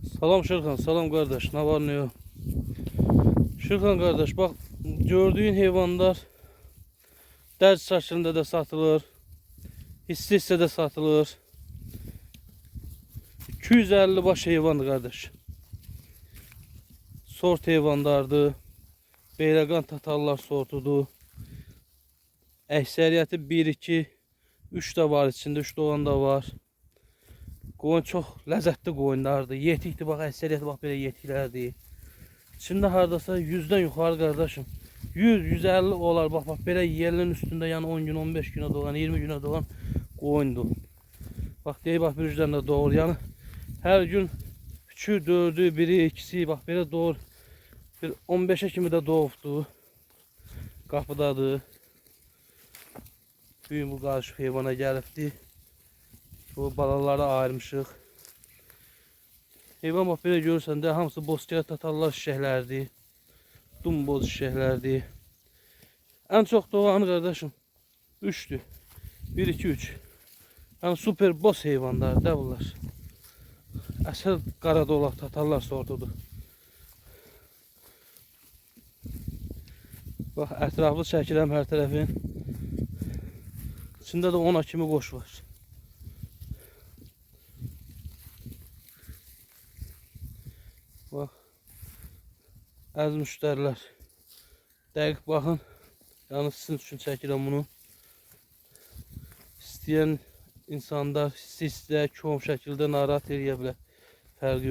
Salam Şırxan, salam kardeş. Ne var ne yok? Şırxan kardeş bak gördüğün hayvanlar dərc şəklində də satılır. Hissə də satılır. 250 baş heyvandır qardaş. Sort heyvanlardır. Beyləqan tatarlar sortudur. Əksəriyyəti 1 2 3 də var içində, 3 doğan da var. Qoyun çox ləzzətli qoyunlardır. Yetikdir bax, əksəriyyəti bax belə yetiklərdir. İçində hardasa 100-dən yuxarı qardaşım. 100, 150 olar bax bax belə yerinin üstündə yəni 10 gün, 15 günə doğan, 20 günə doğan qoyundur. Bax deyib bax bir üzdən də doğur. Yəni hər gün 3-ü, 4-ü, 1-i, 2-si bax belə doğur. Bir 15-ə kimi də doğubdu. Qapıdadır. Bu gün bu qarışıq heyvana gəlibdi. Bu balaları ayırmışıq. Heyvan bax belə görürsən də hamısı boskələ tatarlar şişəklərdir. Dumboz şişəklərdir. Ən çox doğanı qardaşım 3-dür. 1 2 3. Yəni super boss heyvanlar da bunlar. Əsl qara dolaq tatarlar sortudur. Bax ətraflı çəkirəm hər tərəfin. İçində də 10 kimi qoş var. Bax. Əziz müştərilər. Dəqiq baxın. Yəni sizin üçün çəkirəm bunu. İstəyən insanda hissə-hissə, kom şəkildə narahat eləyə. Fərqi.